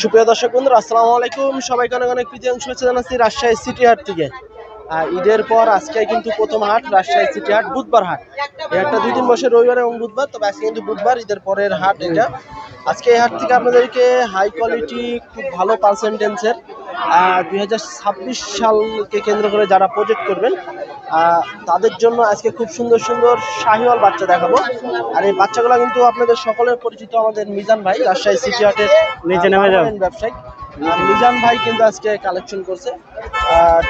সুপ্রিয় দর্শক বন্ধুরা, আসসালামু আলাইকুম। সবাইকে অনেক অনেক প্রীতি অংশ জানাচ্ছি রাজশাহী সিটি হাট থেকে। ঈদের পর আজকে কিন্তু প্রথম হাট রাজশাহী সিটি হাট বুধবার হাট। এই হাটটা দুই দিন বসে রবিবার এবং বুধবার তবে আজকে কিন্তু বুধবার ঈদের পরের হাট এটা। আজকে এই হাট থেকে আপনাদেরকে হাই কোয়ালিটি খুব ভালো পার্সেন্টেন্সের দুই হাজার ছাব্বিশ সালকে কেন্দ্র করে যারা প্রজেক্ট করবেন তাদের জন্য আজকে খুব সুন্দর সুন্দর শাহিওয়াল বাচ্চা দেখাবো। আর এই বাচ্চাগুলো কিন্তু আপনাদের সকলের পরিচিত আমাদের মিজান ভাই রাজশাহী সিটি হাটের। ব্যবসায়ী। মিজান ভাই কিন্তু আজকে কালেকশন করছে।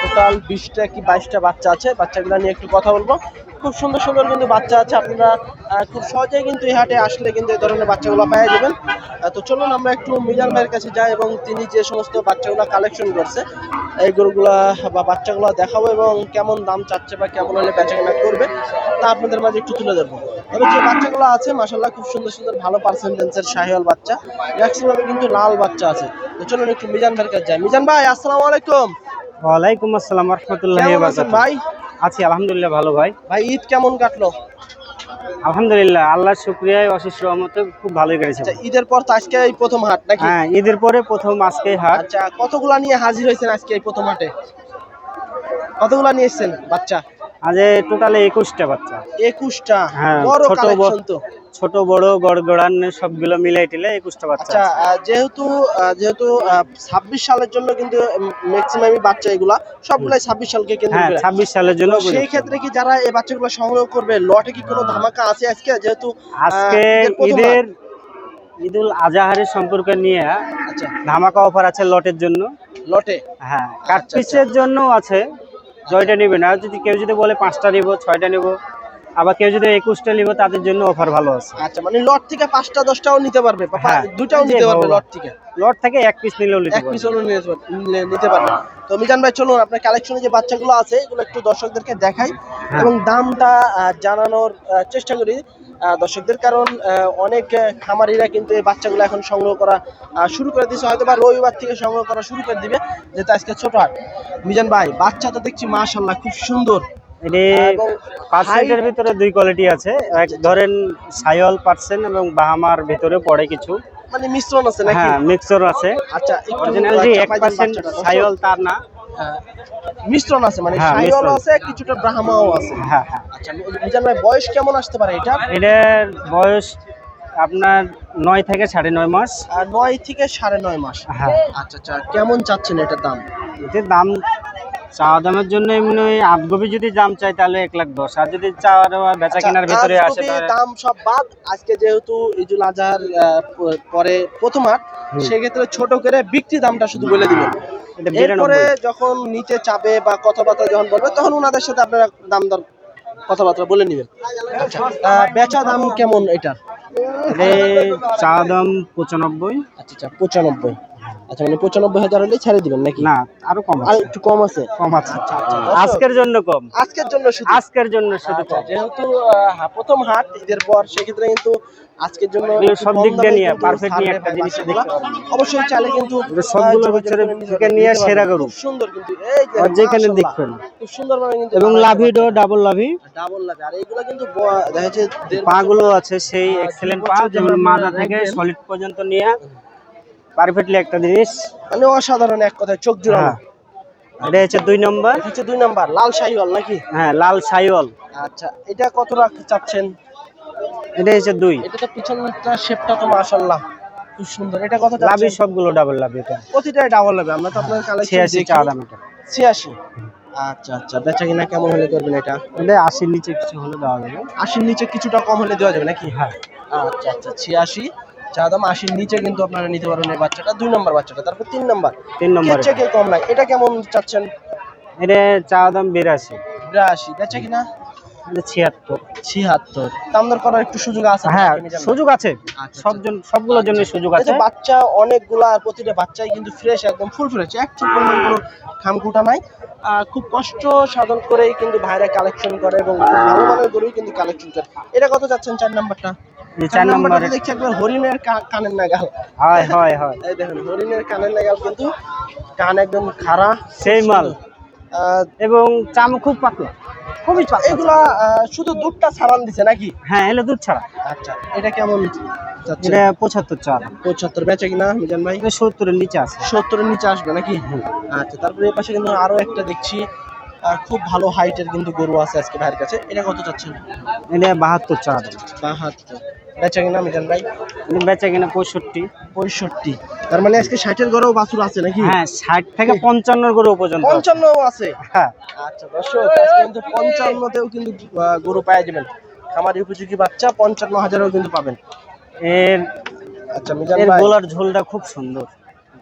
টোটাল বিশটা কি বাইশটা বাচ্চা আছে? বাচ্চাগুলো নিয়ে একটু কথা বলব। খুব সুন্দর সুন্দর কিন্তু বাচ্চা আছে। আপনারা খুব সহজেই কিন্তু এই হাটে আসলে কিন্তু এই ধরনের বাচ্চাগুলো পেয়ে যাবেন। তো চলুন আমরা একটু মিজান ভাইয়ের কাছে যাই এবং তিনি যে সমস্ত বাচ্চাগুলো কালেকশন করছে এই গরুগুলা বা বাচ্চাগুলো দেখাবো এবং কেমন দাম চাচ্ছে বা কেমন হলে বেচাকেনা করবে তা আপনাদের মাঝে একটু তুলে ধরবো। তবে যে বাচ্চাগুলো আছে মাসাল্লাহ খুব সুন্দর সুন্দর ভালো পার্সেন্টেন্সের শাহিওয়াল বাচ্চা ম্যাক্সিমামে কিন্তু লাল বাচ্চা আছে। তো চলুন একটু মিজান ভাইয়ের কাছে যাই। মিজান ভাই আসসালামু আলাইকুম। ওয়ালাইকুম আসসালাম রহমতুল্লাহ ভাই? আছি আলহামদুলিল্লাহ ভালো ভাই। ভাই ঈদ কেমন কাটলো? আলহামদুলিল্লাহ আল্লাহর শুক্রিয়ায় অশেষ রহমতে খুব ভালোই কেটেছে। আচ্ছা ঈদের পর তো আজকে এই প্রথম হাট নাকি? হ্যাঁ ঈদের পরে প্রথম আজকে হাট। আচ্ছা কতগুলা নিয়ে হাজির হয়েছেন আজকে এই প্রথম হাটে? কতগুলা নিয়ে এসেছেন বাচ্চা? আজ টোটালে একুশটা বাচ্চা। একুশটা হ্যাঁ, বড় কালেকশন তো। ছোট বড় গড়গড়ান সবগুলো মিলাই টিলে একুশটা বাচ্চা আচ্ছা যেহেতু যেহেতু ছাব্বিশ সালের জন্য কিন্তু ম্যাক্সিমামই বাচ্চা এগুলা সবগুলাই ছাব্বিশ সালকে কেন্দ্র হ্যাঁ ছাব্বিশ সালের জন্য সেই ক্ষেত্রে কি যারা এই বাচ্চাগুলো সংগ্রহ করবে লটে কি কোনো ধামাকা আছে আজকে? যেহেতু আজকে ঈদের ঈদুল আজহারের সম্পর্কে নিয়ে। আচ্ছা। ধামাকা অফার আছে লটের জন্য। লটে? হ্যাঁ আচ্ছা, কাটপিসের জন্য আছে জয়টা নিবে না। যদি কেউ যদি বলে পাঁচটা নিব ছয়টা নিব আবার কেউ যদি একুশটা নিব তাদের জন্য অফার ভালো আছে। আচ্ছা মানে লট থেকে পাঁচটা দশটাও নিতে পারবে। হ্যাঁ, দুটাও নিতে পারবে। লট থেকে। লট থেকে এক পিস নিলেও এক পিস হলেও নিতে পারবে- নিতে পারবে। তো মিজান ভাই চলুন আপনার কালেকশনে যে বাচ্চাগুলো আছে এগুলো একটু দর্শকদেরকে দেখাই। হ্যাঁ। এবং দামটা জানানোর চেষ্টা করি দর্শকদের। কারণ অনেক খামারিরা কিন্তু এই বাচ্চাগুলো এখন সংগ্রহ করা শুরু করে দিয়েছে। হয়তো বা রবিবার থেকে সংগ্রহ করা শুরু করে দিবে যেহেতু আজকে ছোট হাট। মিজান ভাই বাচ্চা তো দেখছি মাশাল্লাহ খুব সুন্দর। এটি পার্সেন্টের ভিতরে দুই কোয়ালিটি আছে। এক ধরেন সাইওয়াল পার্সেন্ট এবং বাহামার ভিতরে পড়ে কিছু। মানে মিশ্রণ আছে নাকি? হ্যাঁ মিক্সর আছে। আচ্ছা অরিজিনাল যে এক চাপাই দেন পার্সেন্ট বাচ্চাটা। সাইওয়াল তার না। হ্যাঁ, মিশ্রণ আছে মানে হ্যাঁ, মিশ্রণ। আছে কিছুটা ব্রাহ্মাও আছে। হ্যাঁ হ্যাঁ। আচ্ছা মিজান ভাই বয়স কেমন আসতে পারে এটা? এটার বয়স আপনার নয় থেকে সাড়ে নয় মাস। আর নয় থেকে সাড়ে নয় মাস। হ্যাঁ। আচ্ছা আচ্ছা কেমন চাচ্ছেন এটার দাম? এটির দাম চাওয়া দামের জন্য এমনি আটগবি যদি দাম চাই তাহলে এক লাখ দশ। আর যদি চাওয়া দেওয়া বেচা কেনার আচ্ছা, ভিতরে আসে দাম সব বাদ। আজকে যেহেতু ঈদুল আজহার পরে প্রথম হাট সেক্ষেত্রে ছোট করে বিক্রি দামটা শুধু বলে দিবেন। এরপরে যখন নিচে চাপে বা কথাবার্তা যখন বলবে তখন ওনাদের সাথে আপনারা দাম দর কথাবার্তা বলে নেবেন। বেচা দাম কেমন এটার? এটা চাওয়া দাম পঁচানব্বই। আচ্ছা আচ্ছা পঁচানব্বই। আচ্ছা মানে পঁচানব্বই হাজার হলে ছেড়ে দিবেন নাকি? না আরও কম আর একটু কম আছে? কম আছে। আচ্ছা, আজকের জন্য কম। আজকের জন্য শুধু। আজকের জন্য শুধু আচ্ছা, যেহেতু প্রথম হাট ঈদের পর সেক্ষেত্রে কিন্তু আজকের জন্য সব দিক দিয়ে নিয়ে, ছাড় নিয়ে একটা জিনিস। দেখতে অবশ্যই চাইলে কিন্তু সবগুলো নিতে থেকে নিয়ে সেরা। গরু। সুন্দর কিন্তু এই যে যেখানে দেখবেন। খুব সুন্দর কিন্তু এবং লাভিডো ডাবল লাভি। ডাবল লাগে আর এইগুলো কিন্তু দেখা যাচ্ছে দেড় পা গুলো আছে সেই এক্সেলেন্ট পা যেমন আপনারা থেকে সলিড পর্যন্ত নিয়ে পারফেক্টলি একটা জিনিস। মানে অসাধারণ এক কথায় চোখ জোড়ানো। হ্যাঁ। এটা হচ্ছে দুই নম্বর। হচ্ছে দুই নাম্বার লাল শাহিওয়াল নাকি? হ্যাঁ লাল সাইওয়াল আচ্ছা এটা কত রাখ চাচ্ছেন? এটা হচ্ছে দুই। এটা তো পিছনটা শেপটা তো মাশাআল্লাহ। খুব সুন্দর। এটা কত লাভি সবগুলো ডাবল লাভি এটা। প্রতিটাই ডাবল হবে আমরা তো আপনার কালেকশন ছিয়াশি চা দাম এটা। ছিয়াশি? আচ্ছা আচ্ছা। বেচা কিনা কেমন হলে করবেন এটা? এটা আশির নিচে কিছু হলে দেওয়া যাবে। আশির নিচে কিছুটা কম হলে দেওয়া যাবে নাকি? হ্যাঁ। আচ্ছা আচ্ছা। ছিয়াশি। চা দাম আশির নিচে কিন্তু আপনারা নিতে পারবেন এই বাচ্চাটা দুই নম্বর বাচ্চাটা তারপর তিন নম্বর। তিন নম্বর। কম নাই। এটা কেমন চাচ্ছেন? এটা চা দাম বিরাশি। বিরাশি। বেচা কিনা? ছিয়াত্তর। ছিয়াত্তর। দাম দর করার একটু সুযোগ আছে হ্যাঁ। সুযোগ আছে। আচ্ছা, সবগুলোর জন্য সুযোগ আছে। বাচ্চা অনেকগুলা আর প্রতিটা বাচ্চাই কিন্তু ফ্রেশ একদম ফুল ফ্রেশ কোনো নাই। আহ, খুব কষ্ট সাধন করেই কিন্তু ভাইরা কালেকশন করে এবং ভালো মানের গরুই কিন্তু কালেকশন করে। এটা কত যাচ্ছেন চার নাম্বারটা? এই চার নম্বরে দেখছি একবার হরিণের কানের নাগাল। হয় হয় হয়। এই দেখুন হরিণের কানের নাগাল কিন্তু কান একদম খাড়া সেই মাল। আহ, এবং চাম খুব পাতলা খুবই পাতলা। এগুলা শুধু দুধটা ছাড়ান দিছে নাকি? হ্যাঁ এলে দুধ ছাড়া। আচ্ছা এটা কেমন এটা পঁচাত্তর চা দাম পঁচাত্তর বেচে কিনা মিজান ভাই? এটা সত্তরের নিচে আছে। সত্তরের নিচে আসবে নাকি? আচ্ছা তারপরে পাশে কিন্তু আরও একটা দেখছি। খুব ভালো হাইটের কিন্তু গরু আছে আজকে ভাইয়ের কাছে। এটা কত চাচ্ছেন? এটা বাহাত্তর চা দাম বাহাত্তর। বেচা কিনা মিজান ভাই? বেচা কিনা পঁয়ষট্টি। পঁয়ষট্টি। তার মানে আজকে ষাটের গড়েও বাছুর আছে নাকি? হ্যাঁ ষাট থেকে পঞ্চান্ন গরু পর্যন্ত। পঞ্চান্ন আছে? হ্যাঁ। আচ্ছা দর্শক কিন্তু পঞ্চান্নতেও কিন্তু গরু পাওয়া যাবেন। খামারি উপযোগী বাচ্চা পঞ্চান্ন হাজারেও কিন্তু পাবেন। এর আচ্ছা মিজান ভাই। গোলার ঝোলটা খুব সুন্দর।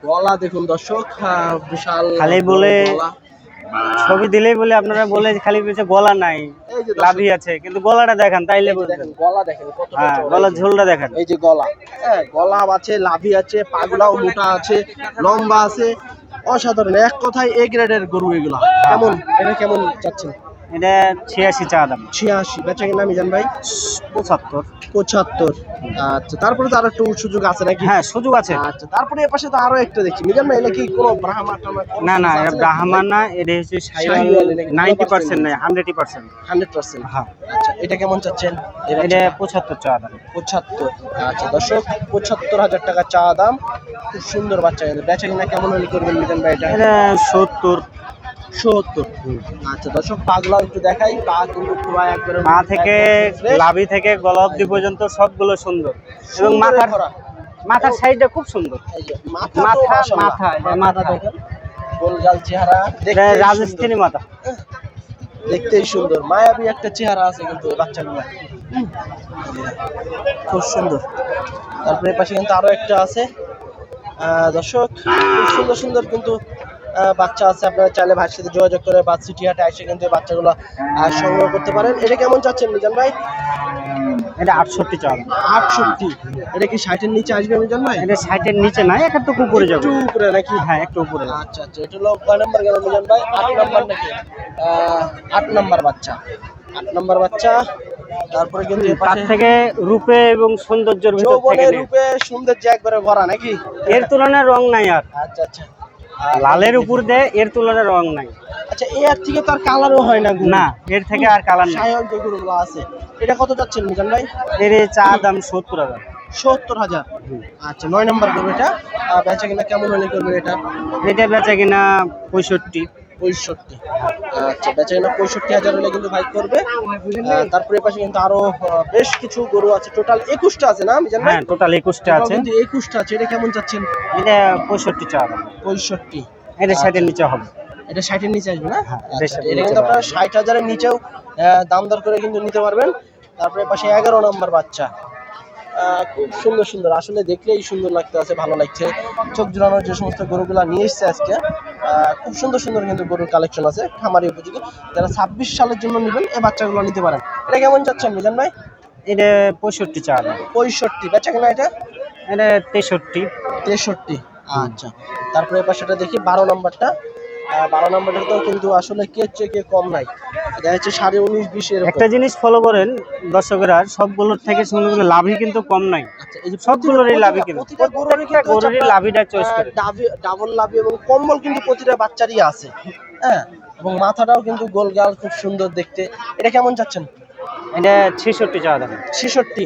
গলা দেখুন দর্শক আহ, বিশাল খালি বলে-। ছবি দিলেই বলে আপনারা বলে খালি বলছে গলা নাই লাভি আছে কিন্তু গলাটা দেখেন তাইলে বলে দেখেন গলা দেখেন হ্যাঁ গলার ঝোলটা দেখেন। এই যে গলা হ্যাঁ গলা আছে লাভি আছে পাগলাও মোটা আছে লম্বা আছে অসাধারণ এক কথায় এ গ্রেডের গরু এগুলা। কেমন? এটা কেমন চাচ্ছেন? এটা ছিয়াশি চা দাম। ছিয়াশি। বেচা কিনা মিজান ভাই? পঁচাত্তর। পঁচাত্তর। আচ্ছা তারপরে তো আরও একটু সুযোগ আছে নাকি? হ্যাঁ সুযোগ আছে। আচ্ছা তারপরে এ পাশে তো আরও একটা দেখছি মিজান ভাই এটা কি কোনো ব্রাহ্মা না না এটা ব্রাহ্মা না এটা হচ্ছে? Ninety percent? নয় হান্ড্রেড পার্সেন্ট। Hundred percent. হ্যাঁ। আচ্ছা এটা কেমন চাচ্ছেন? এটা পঁচাত্তর চা দাম। পঁচাত্তর। আচ্ছা দর্শক পঁচাত্তর হাজার টাকা চা দাম। খুব সুন্দর বাচ্চা বেচা কিনা কেমন হলে করবেন মিজান ভাই এটা? এটা সত্তর। সত্তর। আচ্ছা দর্শক পাগলা একটু দেখাই। পা কিন্তু পুরো একবারে পা থেকে লাভি থেকে গলা অব্দি পর্যন্ত সবগুলো সুন্দর। এবং মাথার। মাথার সাইডটা খুব সুন্দর। মাথা মাথা, মাথা। দেখেন। গোলগাল চেহারা রাজস্থানী। মাথা। দেখতেই সুন্দর। মায়াবী একটা চেহারা আছে কিন্তু এই বাচ্চাগুলো খুব সুন্দর। তারপরে পাশে কিন্তু আরও একটা আছে। আহ, দর্শক খুব সুন্দর সুন্দর কিন্তু বাচ্চা আছে আপনারা চাইলে ভাইয়ের সাথে যোগাযোগ করে বা সিটি হাটে এসে কিন্তু বাচ্চাগুলো সংগ্রহ করতে পারেন। এটা কেমন চাচ্ছেন মিজান ভাই? এটা আটষট্টি চা দাম আটষট্টি। এটা কি ষাটের নিচে আসবে মিজান ভাই? এটা সাইটের নিচে নাই একটু উপরে যাবে। একটু উপরে নাকি? হ্যাঁ একটু উপরে। আচ্ছা আচ্ছা এটা হলো কয় নাম্বার গেল মিজান ভাই? আট নাম্বার নাকি? আট নাম্বার বাচ্চা। আট নাম্বার বাচ্চা। তারপরে কিন্তু তার থেকে রূপে এবং সৌন্দর্যের ভিতর থেকে। রূপে সৌন্দর্য একবারে ভরা নাকি? এর তুলনায় রং নাই আর। আচ্ছা আচ্ছা। লালের উপর দিয়ে এর তুলনায় রং নাই। আচ্ছা এর আর থেকে তো আর কালারও হয় না না এর থেকে আর কালার নাই। সায়ন যে গরুগুলো আছে এটা কত যাচ্ছে মিজান ভাই? এর চা দাম সত্তর হাজার। সত্তর হাজার। আচ্ছা নয় নম্বর গরু এটা বেচা কিনা কেমন হলে করবেন এটা? এটা বেচা কিনা পঁয়ষট্টি। পঁয়ষট্টি। আচ্ছা বেচা কিনা পঁয়ষট্টি হাজার হলে কিন্তু ভাই করবে। তারপরে পাশে কিন্তু আরও বেশ কিছু গরু আছে। টোটাল একুশটা আছে না মিজান ভাই? হ্যাঁ টোটাল একুশটা আছে। কিন্তু একুশটা আছে। এটা কেমন চাচ্ছেন? এটা পঁয়ষট্টি চা পঁয়ষট্টি। এটা ষাটের নিচে হবে। এটা ষাটের নিচে আসবে না? হ্যাঁ, আচ্ছা, এটা কিন্তু আপনারা ষাট হাজারের নিচেও দাম দর করে কিন্তু নিতে পারবেন। তারপরে পাশে এগারো নম্বর বাচ্চা। খুব সুন্দর সুন্দর। আসলে দেখলেই সুন্দর লাগতে আছে ভালো লাগছে। চোখ জোড়ানোর যে সমস্ত গরুগুলা নিয়ে এসছে আজকে খুব সুন্দর সুন্দর কিন্তু গরুর কালেকশন আছে খামারি উপযোগী। যারা ছাব্বিশ সালের জন্য নেবেন এই বাচ্চাগুলো নিতে পারেন। এটা কেমন চাচ্ছেন মিজান ভাই? এটা পঁয়ষট্টি চা পঁয়ষট্টি। বাচ্চা কিনা এটা? এটা তেষট্টি। তেষট্টি। আচ্ছা। তারপরে পাশেটা দেখি বারো নম্বরটা। বারো নম্বরটাতেও কিন্তু আসলে কে চেয়ে কম নাই। দেখা যাচ্ছে সাড়ে উনিশ বিশ একটা জিনিস ফলো করেন দর্শকেরা সবগুলোর থেকে শুনে লাভই কিন্তু কম নাই। আচ্ছা, এই সবগুলোরই লাভই কিন্তু। গরুরই লাভিটা চয়েস করে। ডাবি- ডাবল লাভি এবং কম্বল কিন্তু প্রতিটা বাচ্চারই আছে। হ্যাঁ এবং মাথাটাও কিন্তু গোলগাল খুব সুন্দর দেখতে। এটা কেমন চাচ্ছেন? এটা ছেষট্টি চা দাম। ছেষট্টি।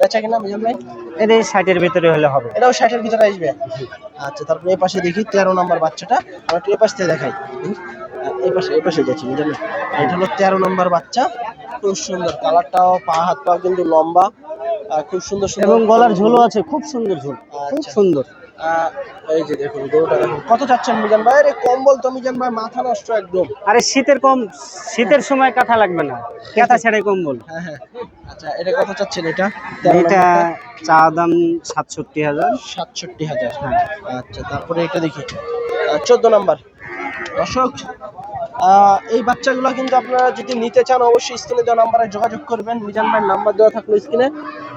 বেচা কিনা মিজান ভাই? এটা ষাটের ভিতরে হলে হবে। এটাও ষাটের ভিতরে আসবে? আচ্ছা তারপরে এই পাশে দেখি তেরো নম্বর বাচ্চাটা। আমরা একটু পাশ থেকে দেখাই এই পাশে এই পাশে যাচ্ছি বুঝলেন এটা হলো তেরো নম্বর বাচ্চা। খুব সুন্দর। কালারটাও পা হাত পা কিন্তু লম্বা। খুব সুন্দর সুন্দর এবং গলার ঝোলও আছে খুব সুন্দর ঝোল। খুব আচ্ছা। সুন্দর। এই যে দেখুন গরুটা দেখুন। কত চাচ্ছেন মিজান ভাই? রে কম্বল তো মিজান ভাই মাথা নষ্ট একদম। আরে শীতের কম শীতের সময় কাঁথা লাগবে না। কাঁথা ছাড়াই কম্বল। হ্যাঁ হ্যাঁ। আচ্ছা এটা কত চাচ্ছেন এটা? এটা চা দাম সাতষট্টি হাজার। সাতষট্টি হাজার আচ্ছা তারপরে এটা দেখি। চোদ্দ নম্বর। দর্শক এই বাচ্চাগুলো কিন্তু আপনারা যদি নিতে চান অবশ্যই স্ক্রিনে দেওয়া নাম্বারে যোগাযোগ করবেন। মিজান ভাইয়ের নাম্বার দেওয়া থাকল স্ক্রিনে।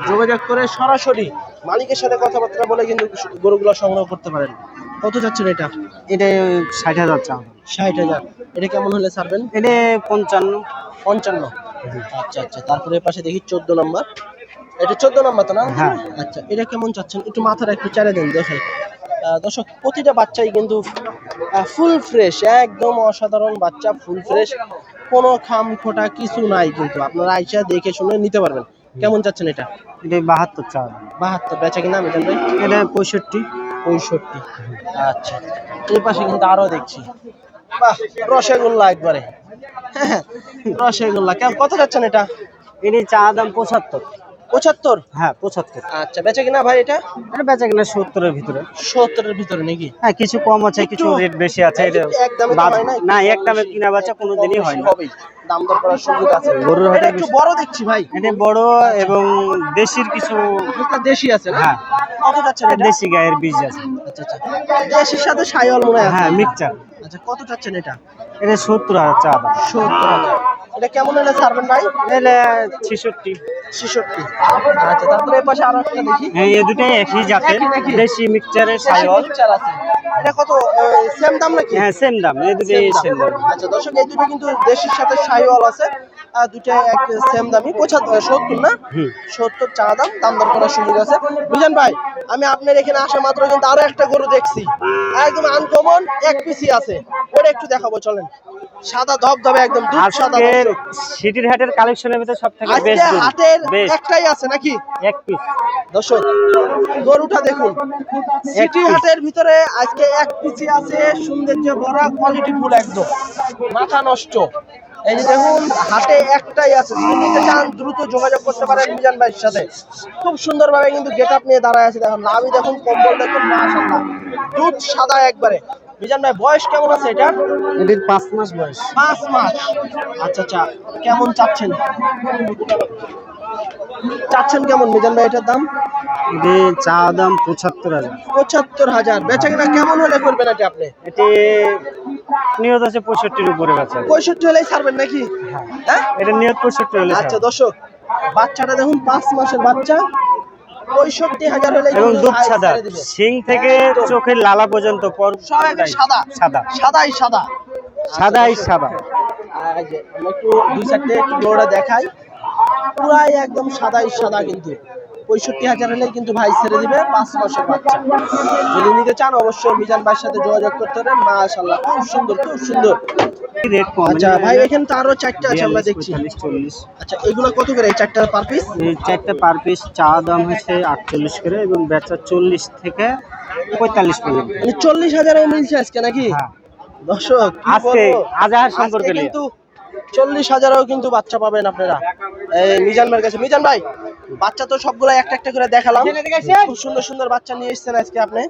যোগাযোগ করে সরাসরি মালিকের সাথে কথাবার্তা বলে কিন্তু গরুগুলো সংগ্রহ করতে পারেন। কত যাচ্ছেন এটা? এটা ষাট হাজার চা। ষাট হাজার। এটা কেমন হলে ছাড়বেন? এটা পঞ্চান্ন। পঞ্চান্ন। আচ্ছা আচ্ছা। তারপরে পাশে দেখি চোদ্দ নাম্বার। এটা চোদ্দ নাম্বার তো না? হ্যাঁ। আচ্ছা এটা কেমন চাচ্ছেন? একটু মাথাটা একটু চারে দেন দেখে দর্শক প্রতিটা বাচ্চাই কিন্তু ফুল ফ্রেশ একদম অসাধারণ বাচ্চা ফুল ফ্রেশ কোনো খাম খোটা কিছু নাই কিন্তু। আপনারা আইসা দেখে শুনে নিতে পারবেন। কেমন চাচ্ছেন এটা? এটা বাহাত্তর চা বাহাত্তর বেচা কিনা মিজান ভাই? এটা পঁয়ষট্টি। পঁয়ষট্টি। আচ্ছা এই পাশে কিন্তু আরও দেখছি। বাহ রসগোল্লা একবারে। হ্যাঁ, রসগোল্লা। কেমন কত যাচ্ছেন এটা? এটি চা দাম পঁচাত্তর। পঁচাত্তর? হ্যাঁ পঁচাত্তর। আচ্ছা বেচা কিনা ভাই এটা? এটা বেচা কিনা সত্তরের ভিতরে। সত্তরের ভিতরে নাকি? হ্যাঁ কিছু কম আছে কিছু রেট বেশি আছে না, এক দামে কিনা বাচ্চা কোনোদিনই হয় না। দাম দর করার সুযোগ আছে। গরুর হাটে একটু বড় দেখছি ভাই। এটা বড় এবং দেশির কিছু দেশি আছে না? হ্যাঁ। কত যাচ্ছেন এটা দেশি গায়ের বীজ আছে। আচ্ছা আচ্ছা। দেশির সাথে সাইওয়াল মনে হয় হ্যাঁ মিক্সচার। আচ্ছা কত চাচ্ছেন এটা? এটা সত্তর হাজার চা সত্তর হাজার। এটা কেমন হলে ছাড়বেন ভাই? এটা ছেষট্টি। ছেষট্টি। আচ্ছা তারপরে আরও একটা দেখি। হ্যাঁ এই দুটাই একই জাতের দেশি মিক্সচারের সাইওয়াল চার আছে। এটা কত সেম দাম নাকি? হ্যাঁ সেম দাম এই দুটাই সেম দাম। দাম। আচ্ছা দর্শক এই দুটো কিন্তু দেশের সাথে সাইওয়াল আছে আর দুটো এক সেম দামই। পঁচাত্তর সত্তর না? সত্তর চা দাম দাম দর করার সুযোগ আছে। বুঝলেন ভাই আমি আপনার এখানে আসা মাত্র কিন্তু আরও একটা গরু দেখছি। একদম আনকমন এক পিসি আছে। ওটা একটু দেখাবো চলেন। সাদা ধবধবে একদম দুধ সাদা সিটির হাটের কালেকশনের ভিতরে সব থেকে আজকে বেস্ট হাটের একটাই আছে নাকি? এক পিস দর্শক গরুটা দেখুন। সিটি হাটের ভিতরে আজকে এক পিসি আছে সৌন্দর্য ভরা কোয়ালিটি ফুল একদম। মাথা নষ্ট। এই যে দেখুন হাটে একটাই আছে। নিতে চান দ্রুত যোগাযোগ করতে পারেন মিজান ভাইয়ের সাথে। খুব সুন্দরভাবে কিন্তু গেট আপ নিয়ে দাঁড়ায় আছে। দেখুন নাভি দেখুন কম্বল দেখুন মাশাআল্লাহ। দুধ সাদা একবারে। মিজান ভাই বয়স কেমন আছে এটা এটির পাঁচ মাস বয়স। পাঁচ মাস। আচ্ছা আচ্ছা কেমন চাচ্ছেন? চাচ্ছেন কেমন মিজান ভাই এটার দাম? এটি চা দাম পঁচাত্তর হাজার। পঁচাত্তর হাজার। বেচা কিনা কেমন হলে করবেন এটা আপনি? এটি নিয়ত আছে পঁয়ষট্টির উপরে বাচ্চা পঁয়ষট্টি হলেই ছাড়বেন নাকি? হ্যাঁ। এটা নিয়ত পঁয়ষট্টি হলে আচ্ছা। দর্শক বাচ্চাটা দেখুন পাঁচ মাসের বাচ্চা। পঁয়ষট্টি হাজার হলে এবং দুধ সাদা। সিং থেকে চোখের লালা পর্যন্ত পর সব একদম সাদা। সাদা। সাদাই সাদা। সাদাই সাদা। একটু দুই চারটে একটু দেখাই। পুরাই একদম সাদাই সাদা কিন্তু। পঁয়ষট্টি হাজার হলেই কিন্তু ভাই ছেড়ে দিবে পাঁচ মাসের বাচ্চা। যদি নিতে চান অবশ্যই মিজান ভাইয়ের সাথে যোগাযোগ করতে পারেন। মাশাআল্লাহ খুব সুন্দর খুব সুন্দর। রেট কম? আচ্ছা ভাই এখানে তো আরও চারটে আছে আমরা দেখছি। আচ্ছা এগুলো কত করে? চারটা পার পিস এই চারটে পার পিস চা দাম হচ্ছে আটচল্লিশ করে এবং বেচা চল্লিশ থেকে পঁয়তাল্লিশ পর্যন্ত। মানে চল্লিশ হাজারও মিলছে আজকে নাকি? হ্যাঁ। দর্শক কি আজকে আজহার সম্পর্কে কিন্তু চল্লিশ হাজারও কিন্তু বাচ্চা পাবেন আপনারা। এই মিজান ভাইয়ের কাছে। মিজান ভাই বাচ্চা তো সবগুলো একটা একটা করে দেখালাম। খুব সুন্দর সুন্দর বাচ্চা নিয়ে এসেছেন আজকে আপনি।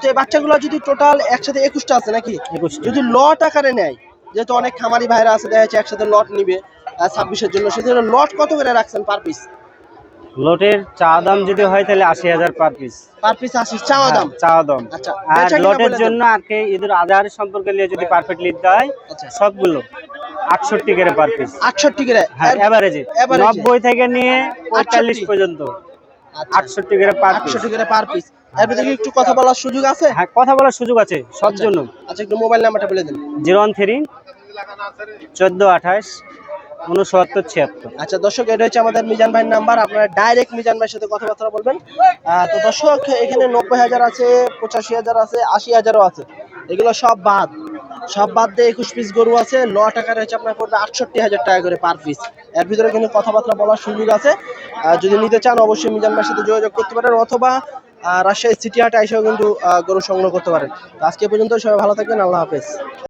তো এই বাচ্চাগুলো যদি টোটাল একসাথে একুশটা আছে নাকি? যদি লট আকারে নেয় যেহেতু অনেক খামারি ভাইরা আছে দেখা যাচ্ছে একসাথে লট নিবে ছাব্বিশের জন্য। সেজন্য লট কত করে রাখছেন পার পিস লটের চা দাম যদি হয় তাহলে আশি হাজার পার পিস পার পিস আশি চাওয়া দাম? চা দাম। আচ্ছা, আর লটের জন্য আর কি এদের আধার সম্পর্কে নিয়ে যদি পারফেক্ট লিখতে হয় সবগুলো আটষট্টি করে পার পিস আটষট্টি করে? হ্যাঁ এভারেজে average নব্বই থেকে নিয়ে পঁয়তাল্লিশ পর্যন্ত। আচ্ছা, আটষট্টি করে পার আটষট্টি করে পার পিস এর একটু কথা বলার সুযোগ আছে? হ্যাঁ কথা বলার সুযোগ আছে সব আচ্ছা। জন্য। আচ্ছা একটু মোবাইল নাম্বারটা বলে দিন। জিরো ওয়ান থ্রি চোদ্দ আঠাশ উনসত্তর, ছিয়াত্তর। আচ্ছা দর্শক, এটা হচ্ছে আমাদের মিজান ভাইয়ের নাম্বার। আপনারা ডাইরেক্ট মিজান ভাইয়ের সাথে কথাবার্তা বলবেন। তো দর্শক, এখানে নব্বই হাজার আছে, পঁচাশি হাজার আছে, আশি হাজারও আছে। এগুলো সব বাদ। সব বাদ দিয়ে একুশ পিস গরু আছে। ল টাকার হচ্ছে আপনার পড়বে আটষট্টি হাজার টাকা করে পার পিস এর ভিতরে কিন্তু কথাবার্তা বলার সুযোগ আছে। যদি নিতে চান, অবশ্যই মিজান ভাইয়ের সাথে যোগাযোগ করতে পারেন, অথবা রাজশাহী সিটি হাটে এসেও কিন্তু গরু সংগ্রহ করতে পারেন। আজকে পর্যন্ত সবাই ভালো থাকবেন, আল্লাহ হাফেজ।